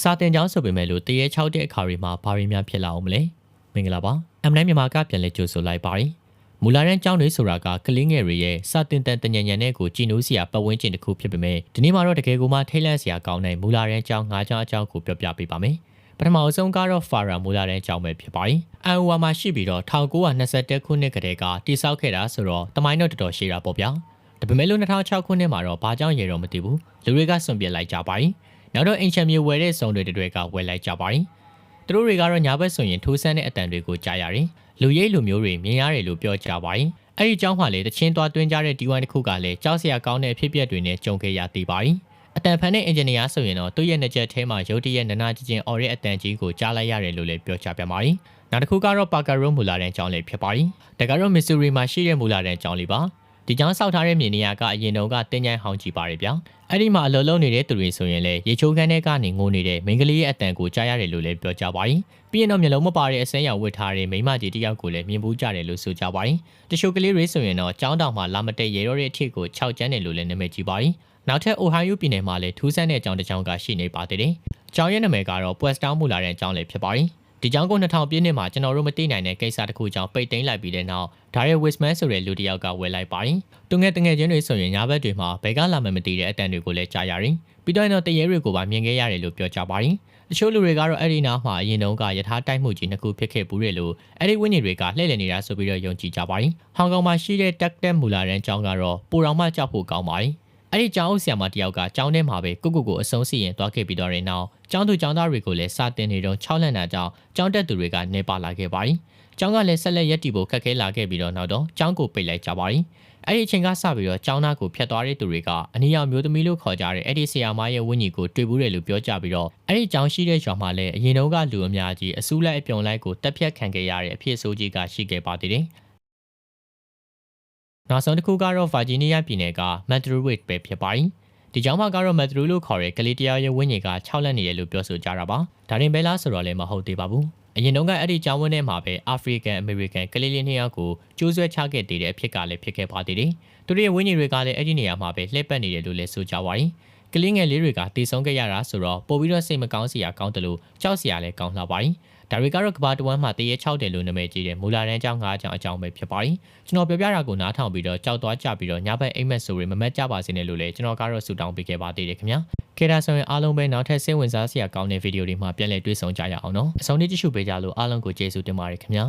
စာတင်ကြောင်းဆိုပေမဲ့လို့တရေ6တဲ့အခါတွေမှာဘာတွေများဖြစ်လာအောင်မလဲမင်္ဂလာပါအမနိုင်မြန်မာကပြန်လဲကြိုဆိုလိုက်ပါတယ်မူလာရန်ကျောင်းတွေဆိုတာကကလင်းငယ်တွေရဲ့စာတင်တန်တညံညံတဲ့ကိုကြည်နိုးစရာပတ်ဝန်းကျင်တစ်ခုဖြစ်ပေမဲ့ဒီနေ့မှာတော့တကယ်ကိုမှထိတ်လန့်စရာကောင်းတဲ့မူလာရန်ကျောင်း၅ကျောင်းအကြောင်းကိုပြောပြပေးပါမယ်ပထမအဆုံးကတော့ဖာရာမူလာရန်ကျောင်းပဲဖြစ်ပါတယ်အန်ဝါမှာရှိပြီးတော့1921ခုနှစ်ကတည်းကတည်ဆောက်ခဲ့တာဆိုတော့တမိုင်းတော့တော်တော်ရှိတာပေါ့ဗျာဒါပေမဲ့လို့2006ခုနှစ်မှာတော့ဘာကြောင့်ရေတော့မသိဘူးလူတွေကစွန့်ပစ်လိုက်ကြပါတယ် နောက်တော့အင်ချန်မြေဝယ်တဲ့စုံတွေတွေကဝယ်လိုက်ကြပါတယ်။သူတို့တွေကတော့ညာဘက်ဆိုရင်ထိုးဆန်းတဲ့အတန်တွေကိုကြားရတယ်။လူရိပ်လူမျိုးတွေမြင်ရတယ်လို့ပြောကြပါတယ်။အဲဒီကြောင့်မှလည်းတချင်းသွားတွင်းကြတဲ့ဒီဝိုင်းတစ်ခုကလည်းကြောက်စရာကောင်းတဲ့အဖြစ်အပျက်တွေနဲ့ကြုံခဲ့ရသေးပါတယ်။အတန်ဖန်တဲ့အင်ဂျင်နီယာဆိုရင်တော့သူ့ရဲ့နှစ်ချက်ထဲမှာရုတ်တရက်နနာချင်းချင်းအော်ရဲအတန်ကြီးကိုကြားလိုက်ရတယ်လို့လည်းပြောကြပြန်ပါတယ်။နောက်တစ်ခုကတော့ပါကာရုံမူလာတဲ့အကြောင်းလေးဖြစ်ပါတယ်။ဒါကတော့မစ်ဆူရီမှာရှိတဲ့မူလာတဲ့အကြောင်းလေးပါ။ ဒီကြောင့်စောက်ထားတဲ့မြေနေရာကအရင်တုန်းကတင်းကျန်းဟောင်းကြည့်ပါတယ်ဗျာအဲ့ဒီမှာအလုံးလုံးနေတဲ့သူတွေဆိုရင်လည်းရေချိုးခန်းထဲကနေငိုနေတဲ့မိန်းကလေးရဲ့အတန်ကိုကြားရတယ်လို့လည်းပြောကြပါတယ်ပြီးရင်တော့မျိုးလုံးမပါတဲ့အစမ်းရောင်ဝတ်ထားတဲ့မိန်းမကြီးတယောက်ကိုလည်းမြင်ဘူးကြတယ်လို့ဆိုကြပါတယ်တချို့ကလေးတွေဆိုရင်တော့ကျောင်းတောင်မှာလာမတက်ရေရောတဲ့အထစ်ကို6ကျန်းတယ်လို့လည်းနာမည်ကြီးပါတယ်နောက်ထပ်အိုဟိုင်ယိုပြည်နယ်မှာလည်းထူးဆန်းတဲ့အကြောင်းတစ်ကြောင်းကရှိနေပါသေးတယ်ကျောင်းရဲ့နာမည်ကတော့ Puest Town မူလာတဲ့အကြောင်းလေးဖြစ်ပါတယ် ဒီကြောင့်ကို2000ပြည့်နှစ်မှာကျွန်တော်တို့မသိနိုင်တဲ့ကိစ္စတစ်ခုကြောင့်ပိတ်သိမ်းလိုက်ပြီးတဲ့နောက်ဒါရဲ Wisman ဆိုတဲ့လူတစ်ယောက်ကဝယ်လိုက်ပါတယ်။သူငယ်တငယ်ချင်းတွေဆိုရင်ညာဘက်တွေမှာဘယ်ကလာမှမသိတဲ့အတန်တွေကိုလည်းကြားရတယ်။ပြီးတော့တော့တရေတွေကိုပါမြင်ခဲ့ရတယ်လို့ပြောကြပါတယ်။တချို့လူတွေကတော့အဲ့ဒီနောက်မှာအရင်တုန်းကယထာတိုက်မှုကြီးနှစ်ခုဖြစ်ခဲ့ဘူးတယ်လို့အဲ့ဒီဝင်းကြီးတွေကလှည့်လည်နေတာဆိုပြီးတော့ယုံကြည်ကြပါတယ်။ဟောင်ကောင်မှာရှိတဲ့တက်တက်မူလာရန်ကျောင်းကတော့ပိုတော်မှကြောက်ဖို့ကောင်းပါတယ်။ အဲ့ဒီကျောင်းအုပ်ဆရာမတယောက်ကကျောင်းထဲမှာပဲကိုကိုကိုအဆုံးစီရင်သွားခဲ့ပြီးတော့တဲ့နောက်ကျောင်းသူကျောင်းသားတွေကိုလည်းစာတင်နေတော့6လန့်တာကြောင့်ကျောင်းတက်သူတွေကနေပါလာခဲ့ပါတယ်။ကျောင်းကလည်းဆက်လက်ရက်တီဖို့ခက်ခဲလာခဲ့ပြီးတော့နောက်တော့ကျောင်းကိုပိတ်လိုက်ကြပါတယ်။အဲ့ဒီအချိန်ကစပြီးတော့ကျောင်းသားကိုဖျက်သွားတဲ့သူတွေကအနီရောင်မျိုးသမီးလို့ခေါ်ကြတဲ့အဲ့ဒီဆရာမရဲ့ဝင်းကြီးကိုတွေ့ဘူးတယ်လို့ပြောကြပြီးတော့အဲ့ဒီကျောင်းရှိတဲ့ရွာမှာလည်းအရင်တုန်းကလူအများကြီးအစူးလိုက်အပြုံလိုက်ကိုတက်ဖြတ်ခံခဲ့ရတဲ့အဖြစ်ဆိုးကြီးကရှိခဲ့ပါသေးတယ်။ နောက်ဆုံးတစ်ခုကတော့ Virginia ပြည်နယ်က Madrid ပဲဖြစ်ပါတယ်။ဒီကြောင့်မှကတော့ Madrid လို့ခေါ်တဲ့ကလေးတရားရဲ့ဝင်းကြီးက6လက်နေရလို့ပြောဆိုကြတာပါ။ဒါရင်ပဲလားဆိုတော့လည်းမဟုတ်သေးပါဘူး။အရင်တုန်းကအဲ့ဒီကျောင်းဝင်းထဲမှာပဲ African American ကလေးလေးနှစ်ယောက်ကိုကျိုးဆွဲချခဲ့တည်တဲ့အဖြစ်ကလည်းဖြစ်ခဲ့ပါသေးတယ်။သူတို့ရဲ့ဝင်းကြီးတွေကလည်းအဲ့ဒီနေရာမှာပဲလှည့်ပတ်နေတယ်လို့လည်းဆိုကြပါတယ်။ ကလေးငယ်လေးတွေကတည်ဆုံးခဲ့ရတာဆိုတော့ပို့ပြီးတော့စိတ်မကောင်းစရာကောင်းတယ်လို့ကြောက်စရာလည်းကောင်းလာပါတယ်။ဒါတွေကတော့ကဘာတဝမ်းမှာတရေ6တယ်လို့နာမည်ကြီးတဲ့မူလာတန်းကျောင်း၅ကျောင်းအကြောင်းပဲဖြစ်ပါတယ်ကျွန်တော်ပြောပြတာကိုနားထောင်ပြီးတော့ကြောက်သွားကြပြီးတော့ညဘက်အိမ်မက်ဆိုတွေမမက်ကြပါစေနဲ့လို့လည်းကျွန်တော်ကတော့ဆူတောင်းပေးခဲ့ပါသေးတယ်ခင်ဗျာခေတာဆိုရင်အားလုံးပဲနောက်ထပ်စိတ်ဝင်စားစရာကောင်းတဲ့ဗီဒီယိုတွေမှာပြန်လည်တွေ့ဆုံကြရအောင်နော်အဆုံးထိကြည့်ရှုပေးကြလို့အားလုံးကိုကျေးဇူးတင်ပါတယ်ခင်ဗျာ